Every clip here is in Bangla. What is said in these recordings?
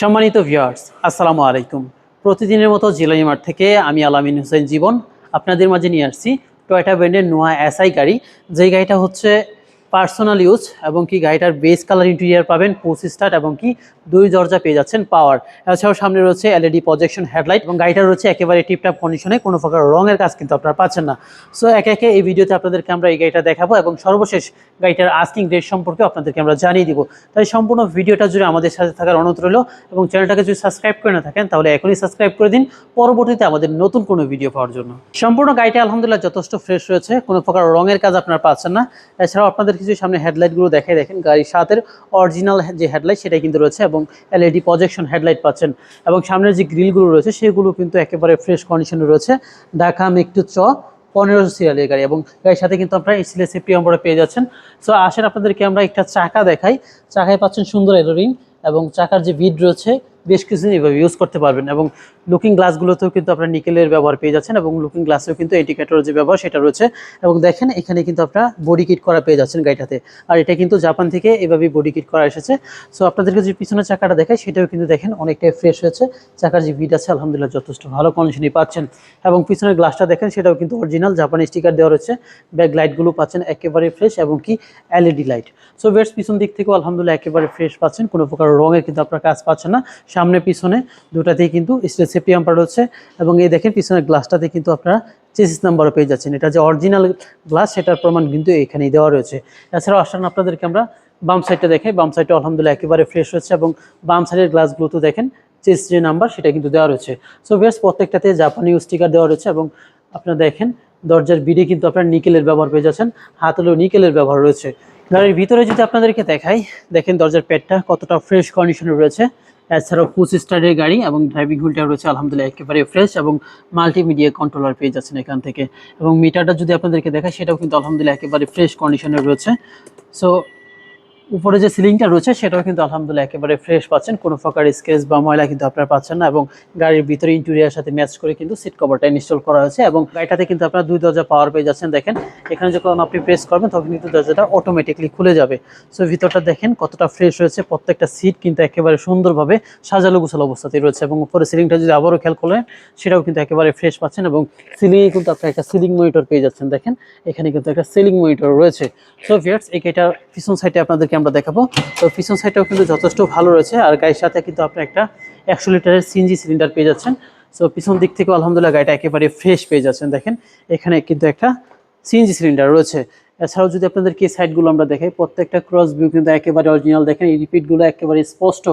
সম্মানিত ভিউয়ার্স আসসালামু আলাইকুম। প্রতিদিনের মতো জিলাই মাঠ থেকে আমি আলামিন হোসেন জীবন আপনাদের মাঝে নিয়ে আসছি টয়টা ব্র্যান্ডের নোয়া এসআই গাড়ি। যেই গাড়িটা হচ্ছে পার্সোনাল ইউজ এবং কি গাড়িটার বেস কালার ইন্টেরিয়ার পাবেন, পুশ স্টার্ট এবং কি দুই দরজা পেয়ে যাচ্ছেন পাওয়ার। এছাড়াও সামনে রয়েছে এলইডি প্রজেকশন হেডলাইট এবং গাড়িটা রয়েছে একেবারে টিপটাপ কন্ডিশনে কোনো প্রকার রঙের কাজ কিন্তু আপনারা পাচ্ছেন না। সো একে একে এই ভিডিওতে আপনাদেরকে আমরা এই গাড়িটা দেখাবো এবং সর্বশেষ গাড়িটার আস্কিং রেট সম্পর্কে আপনাদেরকে আমরা জানিয়ে দিব। তাই সম্পূর্ণ ভিডিওটা জুড়ে আমাদের সাথে থাকার অনুরোধ রইল এবং চ্যানেলটাকে যদি সাবস্ক্রাইব করে না থাকেন, তাহলে এখনই সাবস্ক্রাইব করে দিন। পরবর্তীতে আমাদের নতুন কোনো ভিডিও পাওয়ার জন্য। সম্পূর্ণ গাড়িটা আলহামদুলিল্লাহ যথেষ্ট ফ্রেশ রয়েছে, কোনো প্রকার রঙের কাজ আপনারা পাচ্ছেন না। এছাড়াও আপনাদের কিছু সামনে হেডলাইটগুলো দেখে দেখেন গাড়ির সাথের অরিজিনাল যে হেডলাইট সেটাই কিন্তু রয়েছে এবং এলইডি প্রজেকশন হেডলাইট পাচ্ছেন। এবং সামনের যে গ্রিলগুলো রয়েছে, সেগুলো কিন্তু একেবারে ফ্রেশ কন্ডিশনে রয়েছে। ঢাকা মেকটু চ, পনেরো সিরিয়ালের গাড়ি এবং গাড়ির সাথে কিন্তু আপনারা স্টিলের সেফটি নম্বরে পেয়ে যাচ্ছেন। সো আসেন আপনাদেরকে আমরা একটা চাকা দেখাই। চাকায় পাচ্ছেন সুন্দর এলোরিং এবং চাকার যে ভিড রয়েছে বেশ কিছুদিন এভাবে ইউজ করতে পারবেন এবং লুকিং গ্লাসগুলোতেও কিন্তু আপনার নিকেলের ব্যবহার পেয়ে যাচ্ছেন এবং লুকিং গ্লাসেও কিন্তু ইন্ডিকেটরের যে ব্যবহার সেটা রয়েছে এবং দেখেন এখানে কিন্তু আপনারা বডি কিট করা পেয়ে যাচ্ছেন গাড়িটাতে আর এটা কিন্তু জাপান থেকে এভাবেই বডি কিট করা এসেছে। সো আপনাদেরকে যে পিছনের চাকাটা দেখায় সেটাও কিন্তু দেখেন অনেকটাই ফ্রেশ হয়েছে। চাকার যে বিট আছে, আলহামদুলিল্লাহ যথেষ্ট ভালো কন্ডিশনই পাচ্ছেন। এবং পিছনের গ্লাসটা দেখেন সেটাও কিন্তু অরিজিনাল জাপানি স্টিকার দেওয়া রয়েছে। ব্যাক লাইটগুলো পাচ্ছেন একেবারে ফ্রেশ এবং কি এলইডি লাইট সো বেশ পিছন দিক থেকেও আলহামদুলিল্লাহ একেবারে ফ্রেশ পাচ্ছেন। কোনো প্রকার রঙের কিন্তু আপনার কাজ পাচ্ছেন না। সামনে, পিছনে দুটাতেই কিন্তু স্টেজ সেফটি আম্পার রয়েছে এবং এই দেখেন পিছনের গ্লাসটাতে কিন্তু আপনারা চেসিস নাম্বারও পেয়ে যাচ্ছেন। এটা যে অরিজিনাল গ্লাস সেটার প্রমাণ কিন্তু এখানেই দেওয়া রয়েছে। এছাড়াও আসেন আপনাদেরকে আমরা বাম সাইডটা দেখে বাম সাইডটা আলহামদুলিল্লাহ একেবারে ফ্রেশ রয়েছে এবং বাম সাইডের গ্লাসগুলো তো দেখেন চেস যে নাম্বার সেটা কিন্তু দেওয়া রয়েছে। সো বেশ প্রত্যেকটাতে জাপানি স্টিকার দেওয়া রয়েছে এবং আপনারা দেখেন দরজার বিডে কিন্তু আপনার নিকেলের ব্যবহার পেয়ে যাচ্ছেন, হাতলেও নিকেলের ব্যবহার রয়েছে। গাড়ির ভিতরে যদি আপনাদেরকে দেখাই, দেখেন দরজার পেটটা কতটা ফ্রেশ কন্ডিশনে রয়েছে। এছাড়াও পুশ স্টারের গাড়ি এবং ড্রাইভিং হুইলটা রয়েছে, আলহামদুলিল্লাহ একেবারে ফ্রেশ এবং মাল্টিমিডিয়া কন্ট্রোলার পেয়ে যাচ্ছেন এখান থেকে। এবং মিটারটা যদি আপনাদেরকে দেখায় সেটাও কিন্তু আলহামদুলিল্লাহ একেবারে ফ্রেশ কন্ডিশনে রয়েছে। সো উপরে যে সিলিংটা রয়েছে, সেটাও কিন্তু আলহামদুলিল্লাহ একেবারে ফ্রেশ পাচ্ছেন। কোনো প্রকার স্কেচ বা ময়লা কিন্তু আপনারা পাচ্ছেন না এবং গাড়ির ভিতরে ইন্টেরিয়ার সাথে ম্যাচ করে কিন্তু সিট কভারটা ইনস্টল করা হয়েছে এবং গাড়িটাতে কিন্তু আপনারা দুই দরজা পাওয়ার পেয়ে যাচ্ছেন। দেখেন, এখানে যখন আপনি প্রেস করবেন, তখন কিন্তু দরজাটা অটোমেটিকলি খুলে যাবে। সো ভিতরটা দেখেন কতটা ফ্রেশ রয়েছে প্রত্যেকটা সিট কিন্তু একেবারে সুন্দরভাবে সাজালো গোছালো অবস্থাতেই রয়েছে এবং উপরে সিলিংটা যদি আবারও খেয়াল করেন সেটাও কিন্তু একেবারে ফ্রেশ পাচ্ছেন এবং সিলিংয়ে কিন্তু আপনার একটা সিলিং মনিটর পেয়ে যাচ্ছেন। দেখেন, এখানে কিন্তু একটা সিলিং মনিটর রয়েছে। সো ভিয়ার্স এই গাড়িটার পিছন সাইডে আপনাদেরকে আমরা দেখাবো। তো পিছন সাইডটাও কিন্তু যথেষ্ট ভালো রয়েছে। আর গাড়ির সাথে কিন্তু আপনি একটা একশো লিটারের সিএনজি সিলিন্ডার পেয়ে যাচ্ছেন। সো পিছন দিক থেকে আলহামদুলিল্লাহ গাড়িটা একেবারে ফ্রেশ পেয়ে যাচ্ছেন। দেখেন, এখানে কিন্তু একটা সিএনজি সিলিন্ডার রয়েছে। এছাড়াও যদি আপনাদেরকে এই সাইডগুলো আমরা দেখাই, প্রত্যেকটা ক্রস ভিউ কিন্তু একেবারে অরিজিনাল দেখেন, এই রিপিটগুলো একেবারে স্পষ্ট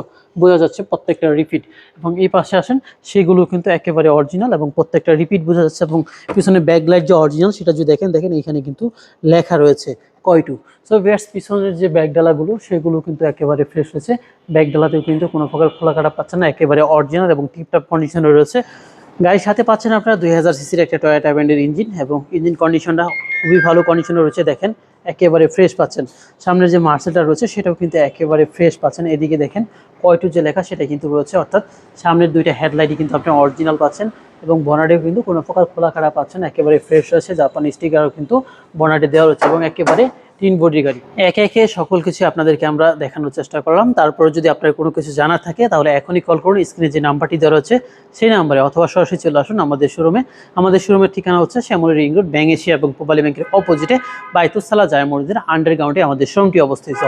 বোঝা যাচ্ছে প্রত্যেকটা রিপিট এবং এই পাশে আসেন, সেগুলো কিন্তু একেবারে অরিজিনাল এবং প্রত্যেকটা রিপিট বোঝা যাচ্ছে। এবং পিছনে ব্যাকলাইট যে অরিজিনাল সেটা যদি দেখেন দেখেন এখানে কিন্তু লেখা রয়েছে কয়টু। সো ব্যাটস পিছনের যে ব্যাগডালাগুলো সেগুলো কিন্তু একেবারে ফ্রেশ হয়েছে ব্যাগডালাতেও কিন্তু কোনো প্রকার খোলা কাটা পাচ্ছেন না, একেবারে অরিজিনাল এবং টিপটপ কন্ডিশনে রয়েছে। গাড়ির সাথে পাচ্ছেন আপনারা দুই হাজার সিসির একটা টয়োটা ব্র্যান্ডের ইঞ্জিন এবং ইঞ্জিন কন্ডিশনটা খুবই ভালো কন্ডিশনে রয়েছে, দেখেন, একেবারে ফ্রেশ পাচ্ছেন। সামনের যে মার্সেলটা রয়েছে, সেটাও কিন্তু একেবারে ফ্রেশ পাচ্ছেন। এদিকে দেখেন কয়টু যে লেখা সেটা কিন্তু রয়েছে, অর্থাৎ সামনের দুইটা হেডলাইটই কিন্তু আপনি অরিজিনাল পাচ্ছেন এবং বনাডেও কিন্তু কোনো প্রকার খোলা খাড়া পাচ্ছেন, একেবারে ফ্রেশ রয়েছে। জাপানি স্টিকারও কিন্তু বনাডে দেওয়া রয়েছে এবং একেবারে তিন বডি গাড়ি। একে একে সকল কিছু আপনাদেরকে আমরা দেখানোর চেষ্টা করলাম। তারপরে যদি আপনার কোনো কিছু জানা থাকে, তাহলে এখনই কল করুন। স্ক্রিনে যে নাম্বারটি দেওয়া রয়েছে, সেই নাম্বারে অথবা সরাসরি চলে আসুন আমাদের শোরুমে আমাদের শোরুমের ঠিকানা হচ্ছে Shyamoli ring road Bank Asia এবং পোবালি ব্যাংকের অপোজিটে বাইতুসালা জায় মসজিদের আন্ডারগ্রাউন্ডে আমাদের শোরুমটি অবস্থিত।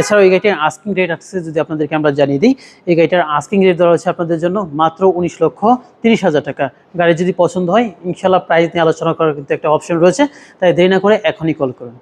এছাড়াও এই গাড়িটির আস্কিং রেট আসছে যদি আপনাদেরকে আমরা জানিয়ে দিই, এই গাড়িটার আস্কিং রেট দেওয়া হচ্ছে আপনাদের জন্য মাত্র উনিশ লক্ষ তিরিশ হাজার টাকা। গাড়ি যদি পছন্দ হয় ইনশাল্লাহ প্রাইস নিয়ে আলোচনা করার কিন্তু একটা অপশন রয়েছে। তাই দেরি না করে এখনই কল করুন।